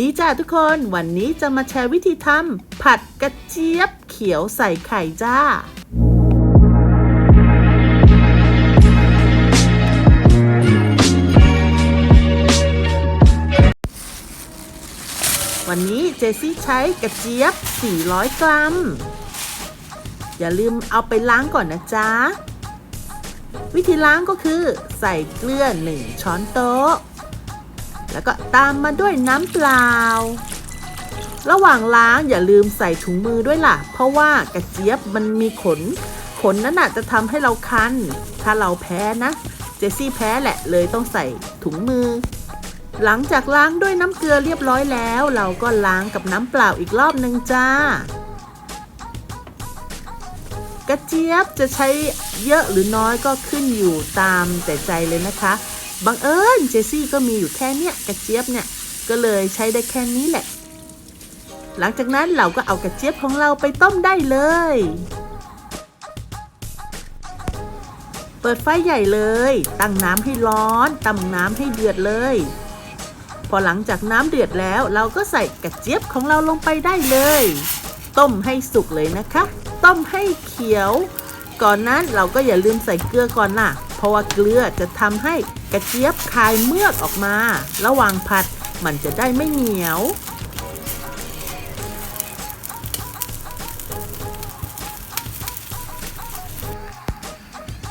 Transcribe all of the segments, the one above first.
ดีจ้าทุกคนวันนี้จะมาแชร์วิธีทำผัดกระเจี๊ยบเขียวใส่ไข่จ้า วันนี้เจซี่ใช้กระเจี๊ยบ 400 กรัม อย่าลืมเอาไปล้างก่อนนะจ๊ะ วิธีล้างก็คือใส่เกลือ 1 ช้อนโต๊ะ แล้วก็ตามมาด้วยน้ำเปล่า ระหว่างล้างอย่าลืมใส่ถุงมือด้วยล่ะ เพราะว่ากระเจี๊ยบมันมีขน ขนนั้นน่ะจะทำให้เราคัน ถ้าเราแพ้นะ เจสซี่แพ้แหละเลยต้องใส่ถุงมือ หลังจากล้างด้วยน้ำเกลือเรียบร้อยแล้ว เราก็ล้างกับน้ำเปล่าอีกรอบหนึ่งจ้ากระเจี๊ยบจะใช้เยอะหรือน้อยก็ขึ้นอยู่ตามแต่ใจเลยนะคะ บังเอิญเจสซี่ก็มีอยู่แค่เนี้ยกระเจี๊ยบเนี่ยก็เลยใช้ได้แค่นี้แหละ หลังจากนั้นเราก็เอากระเจี๊ยบของเราไปต้มได้เลย เปิดไฟใหญ่เลย ตั้งน้ำให้ร้อนตำน้ำให้เดือดเลย พอหลังจากน้ำเดือดแล้วเราก็ใส่กระเจี๊ยบของเราลงไปได้เลย ต้มให้สุกเลยนะคะ ต้มให้เขียว ก่อนนั้นเราก็อย่าลืมใส่เกลือก่อนล่ะ เพราะว่าเกลือจะทำให้กระเจี๊ยบคายเมือกออกมา ระหว่างผัดมันจะได้ไม่เหนียว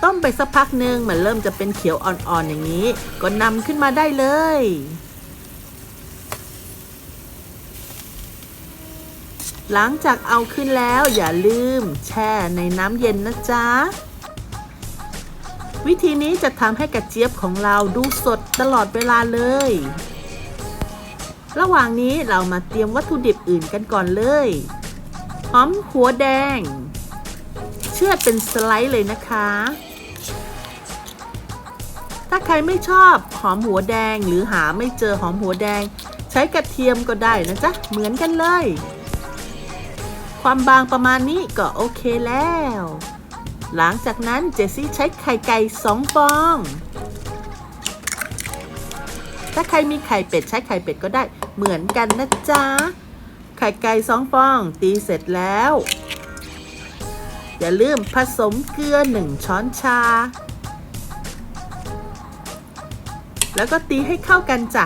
ต้มไปสักพักหนึ่งมันเริ่มจะเป็นเขียวอ่อนๆอย่างนี้ ก็นำขึ้นมาได้เลยหลังจากเอาขึ้นแล้วอย่าลืมแช่ในน้ำเย็นนะจ๊ะ วิธีนี้จะทำให้กระเจี๊ยบของเราดูสดตลอดเวลาเลย ระหว่างนี้เรามาเตรียมวัตถุดิบอื่นกันก่อนเลยหอมหัวแดง เชือดเป็นสไลด์เลยนะคะ ถ้าใครไม่ชอบหอมหัวแดงหรือหาไม่เจอหอมหัวแดง ใช้กระเทียมก็ได้นะจ๊ะ เหมือนกันเลย ความบางประมาณนี้ก็โอเคแล้ว หลังจากนั้นเจสซี่ใช้ไข่ไก่สองฟอง ถ้าใครมีไข่เป็ดใช้ไข่เป็ดก็ได้เหมือนกันนะจ๊ะ ไข่ไก่สองฟองตีเสร็จแล้ว อย่าลืมผสมเกลือหนึ่งช้อนชา แล้วก็ตีให้เข้ากันจ้ะ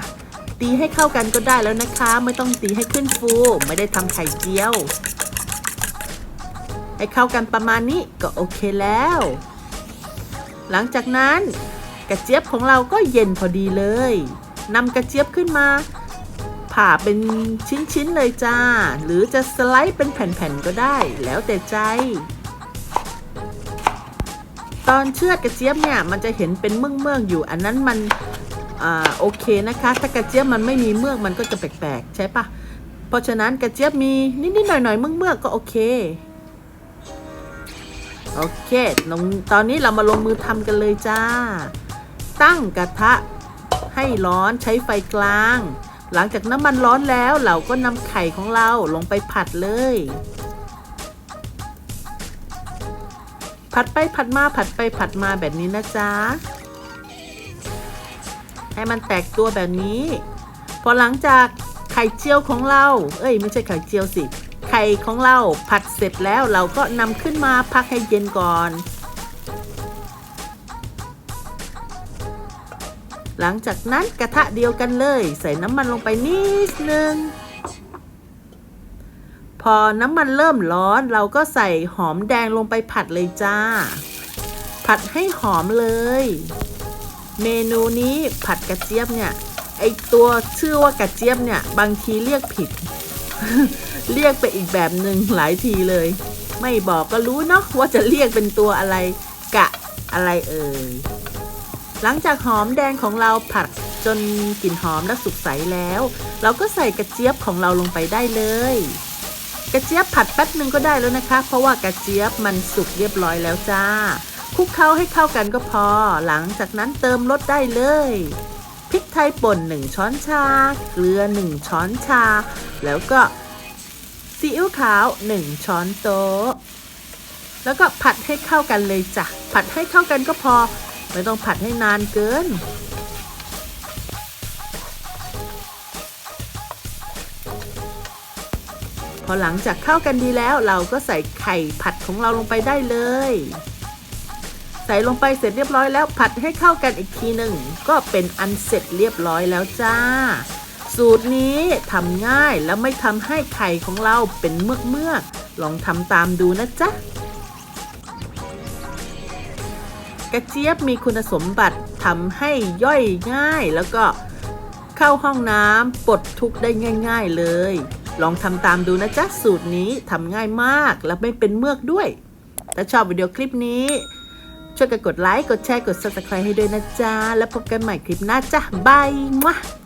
ตีให้เข้ากันก็ได้แล้วนะคะ ไม่ต้องตีให้ขึ้นฟู ไม่ได้ทำไข่เจียว ให้เข้ากันประมาณนี้ก็โอเคแล้ว หลังจากนั้นกระเจี๊ยบของเราก็เย็นพอดีเลยนำกระเจี๊ยบขึ้นมา ผ่าเป็นชิ้นๆเลยจ้า หรือจะสไลด์เป็นแผ่นๆก็ได้ แล้วแต่ใจ ตอนเชือดกระเจี๊ยบเนี่ยมันจะเห็นเป็นเมือกๆอยู่ อันนั้นมันอโอเคนะคะ ถ้ากระเจี๊ยบมันไม่มีเมือกมันก็จะแปลกๆ ใช่ปะเพราะฉะนั้นกระเจี๊ยบมีนิดๆหน่อยๆเมือกๆก็โอเค โอเคลงตอนนี้เรามาลงมือทำกันเลยจ้า ตั้งกระทะให้ร้อนใช้ไฟกลาง หลังจากน้ำมันร้อนแล้วเราก็นำไข่ของเราลงไปผัดเลย ผัดไปผัดมาผัดไปผัดมาแบบนี้นะจ๊ะ ให้มันแตกตัวแบบนี้ พอหลังจากไข่เจียวของเรา เอ้ย ไม่ใช่ไข่เจียวสิ ไข่ของเราผัดเสร็จแล้วเราก็นำขึ้นมาพักให้เย็นก่อน หลังจากนั้นกระทะเดียวกันเลย ใส่น้ำมันลงไปนิดนึง พอน้ำมันเริ่มร้อนเราก็ใส่หอมแดงลงไปผัดเลยจ้า ผัดให้หอมเลย เมนูนี้ผัดกระเจี๊ยบเนี่ยไอตัวชื่อว่ากระเจี๊ยบเนี่ย บางทีเรียกผิด เรียกไปอีกแบบหนึ่งหลายทีเลย ไม่บอกก็รู้เนาะว่าจะเรียกเป็นตัวอะไร กะอะไรเอ่ย หลังจากหอมแดงของเราผัดจนกลิ่นหอมและสุกใสแล้ว เราก็ใส่กระเจี๊ยบของเราลงไปได้เลย กระเจี๊ยบผัดแป๊บนึงก็ได้แล้วนะคะ เพราะว่ากระเจี๊ยบมันสุกเรียบร้อยแล้วจ้าคลุกเคล้าให้เข้ากันก็พอ หลังจากนั้นเติมรสได้เลย พริกไทยป่น 1 ช้อนชา เกลือ 1 ช้อนชา แล้วก็ซีอิ๊วขาว 1 ช้อนโต๊ะ แล้วก็ผัดให้เข้ากันเลยจ้ะ ผัดให้เข้ากันก็พอ ไม่ต้องผัดให้นานเกินพอหลังจากเข้ากันดีแล้วเราก็ใส่ไข่ผัดของเราลงไปได้เลย ส่ลงไปเสร็จเรียบร้อยแล้วผัดให้เข้ากันอีกทีหนึ่งก็เป็นอันเสร็จเรียบร้อยแล้วจ้า สูตรนี้ทำง่ายและไม่ทำให้ไข่ของเราเป็นเมือกเมือกๆลองทำตามดูนะจ๊ะกระเจี๊ยบมีคุณสมบัติทำให้ย่อยง่าย แล้วก็เข้าห้องน้ำปลดทุกข์ได้ง่าย ๆเลย ลองทำตามดูนะจ๊ะสูตรนี้ทำง่ายมากและไม่เป็นเมือกด้วย ถ้าชอบวิดีโอคลิปนี้ ช่วยกันกดไลค์ กดแชร์ กด subscribe ให้ด้วยนะจ๊ะ แล้วพบกันใหม่คลิปหน้าจ้ะบายมะ